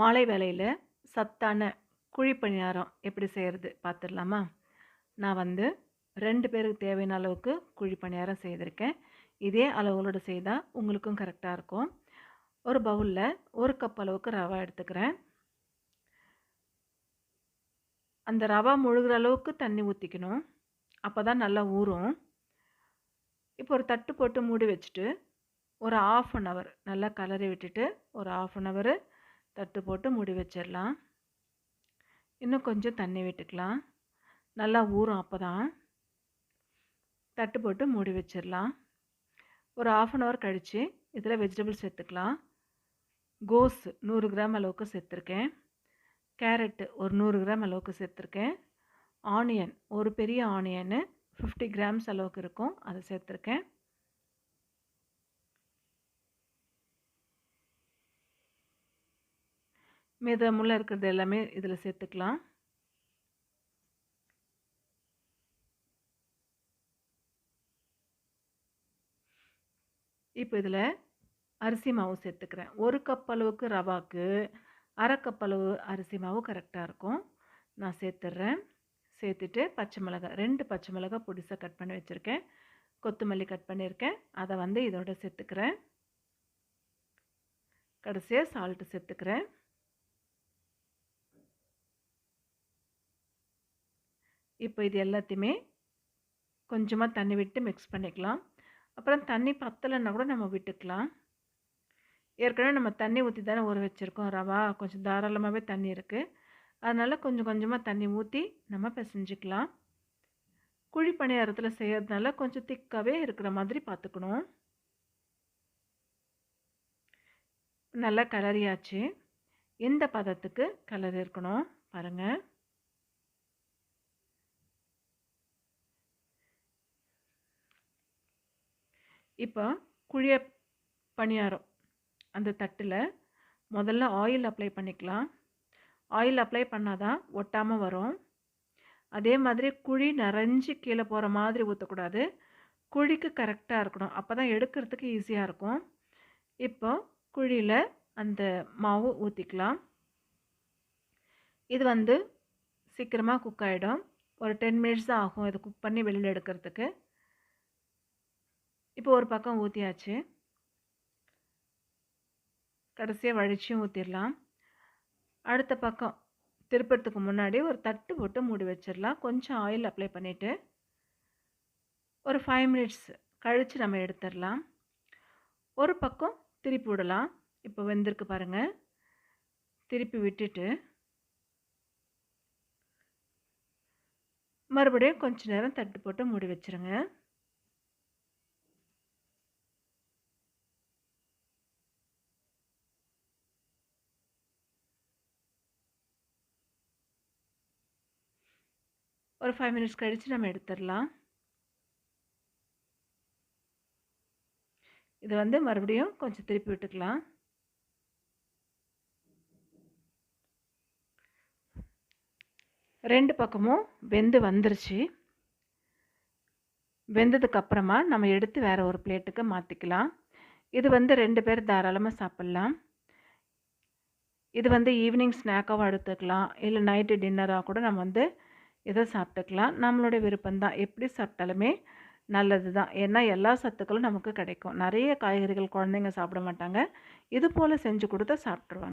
மாலை வேலையில் சத்தான குழி பணியாரம் எப்படி செய்கிறது பார்த்துடலாமா நான் வந்து ரெண்டு பேருக்கு தேவையான அளவுக்கு குழி பணியாரம் செய்திருக்கேன். இதே அளவுகளோடு செய்தால் உங்களுக்கும் கரெக்டாக இருக்கும். ஒரு பவுலில் ஒரு கப் அளவுக்கு ரவா எடுத்துக்கிறேன். அந்த ரவா முழுகிற அளவுக்கு தண்ணி ஊற்றிக்கணும் அப்போ தான் நல்லா ஊறும். இப்போ ஒரு தட்டு போட்டு மூடி வச்சுட்டு ஒரு ஆஃப் அன் ஹவர் நல்லா கலரி விட்டுட்டு ஒரு ஆஃப் அன் ஹவர் தட்டு போட்டு மூடி வச்சிடலாம். இன்னும் கொஞ்சம் தண்ணி விட்டுக்கலாம். நல்லா ஊறும் அப்போ தான் தட்டு போட்டு மூடி வச்சிடலாம். ஒரு ஆஃப் அன் ஹவர் கழித்து இதில் வெஜிடபிள்ஸ் சேர்த்துக்கலாம். கோஸ் நூறு கிராம் அளவுக்கு சேர்த்துருக்கேன். கேரட்டு ஒரு நூறு கிராம் அளவுக்கு சேர்த்துருக்கேன். ஆனியன் ஒரு பெரிய ஆனியனு ஃபிஃப்டி கிராம்ஸ் அளவுக்கு இருக்கும் அதை சேர்த்துருக்கேன். மிதமுள்ள இருக்கிறது எல்லாமே இதில் சேர்த்துக்கலாம். இப்போ இதில் அரிசி மாவு சேர்த்துக்கிறேன். ஒரு கப் அளவுக்கு ரவாக்கு அரை கப் அளவு அரிசி மாவு கரெக்டாக இருக்கும். நான் சேர்த்துட்றேன் சேர்த்துட்டு பச்சை மிளகாய் ரெண்டு பச்சை மிளகாய் பொடிசாக கட் பண்ணி வச்சுருக்கேன். கொத்தமல்லி கட் பண்ணியிருக்கேன் அதை வந்து இதோட சேர்த்துக்கிறேன். கடைசியாக சால்ட்டு சேர்த்துக்கிறேன். இப்போ இது எல்லாத்தையுமே கொஞ்சமாக தண்ணி விட்டு மிக்ஸ் பண்ணிக்கலாம். அப்புறம் தண்ணி பத்தலைன்னா கூட நம்ம விட்டுக்கலாம். ஏற்கனவே நம்ம தண்ணி ஊற்றி தானே ஊற வச்சுருக்கோம். ரவா கொஞ்சம் தாராளமாகவே தண்ணி இருக்குது அதனால் கொஞ்சம் கொஞ்சமாக தண்ணி ஊற்றி நம்ம பிசைஞ்சிக்கலாம். குழி பணியாரத்தில் செய்கிறதுனால கொஞ்சம் திக்காகவே இருக்கிற மாதிரி பார்த்துக்கணும். நல்லா கலரியாச்சு எந்த பதத்துக்கு கலர் இருக்கணும். பாருங்கள் இப்போ குழிய பணியாரம். அந்த தட்டில் முதல்ல ஆயில் அப்ளை பண்ணிக்கலாம். ஆயில் அப்ளை பண்ணால் தான் ஒட்டாமல் வரும். அதே மாதிரி குழி நிறைஞ்சி கீழே போகிற மாதிரி ஊற்றக்கூடாது குழிக்கு கரெக்டாக இருக்கணும். அப்போ தான் எடுக்கிறதுக்கு ஈஸியாக இருக்கும். இப்போ குழியில் அந்த மாவு ஊற்றிக்கலாம் இது வந்து சீக்கிரமாக குக் ஆகிடும் ஒரு டென் மினிட்ஸ் தான் ஆகும். இது குக் பண்ணி வெளியில் எடுக்கிறதுக்கு. இப்போ ஒரு பக்கம் ஊற்றியாச்சு கடைசியாக வழிச்சியும் ஊற்றிடலாம் அடுத்த பக்கம் திருப்பறதுக்கு முன்னாடி ஒரு தட்டு போட்டு மூடி வச்சிடலாம் கொஞ்சம் ஆயில் அப்ளை பண்ணிவிட்டு ஒரு ஃபைவ் மினிட்ஸ் கழித்து நம்ம எடுத்துடலாம் ஒரு பக்கம் திருப்பி விடலாம். இப்போ வெந்திருக்கு பாருங்கள் திருப்பி விட்டுட்டு மறுபடியும் கொஞ்ச நேரம் தட்டு போட்டு மூடி வச்சுருங்க. ஒரு ஃபைவ் மினிட்ஸ் கழித்து நம்ம எடுத்துடலாம். இது வந்து மறுபடியும் கொஞ்சம் திருப்பி விட்டுக்கலாம். ரெண்டு பக்கமும் வெந்து வந்துருச்சு. வெந்ததுக்கப்புறமா நம்ம எடுத்து வேறு ஒரு பிளேட்டுக்கு மாற்றிக்கலாம் இது வந்து ரெண்டு பேர் தாராளமாக சாப்பிட்லாம். இது வந்து ஈவினிங் ஸ்நாக்காகவும் எடுத்துக்கலாம். இல்லை நைட்டு டின்னராக கூட நம்ம வந்து இதை சாப்பிட்டுக்கலாம். நம்மளுடைய விருப்பம்தான் எப்படி சாப்பிட்டாலுமே நல்லது தான். ஏன்னா எல்லா சத்துக்களும் நமக்கு கிடைக்கும். நிறைய காய்கறிகள் குழந்தைங்க சாப்பிட மாட்டாங்க. இது போல் செஞ்சு கொடுத்தா சாப்பிட்ருவாங்க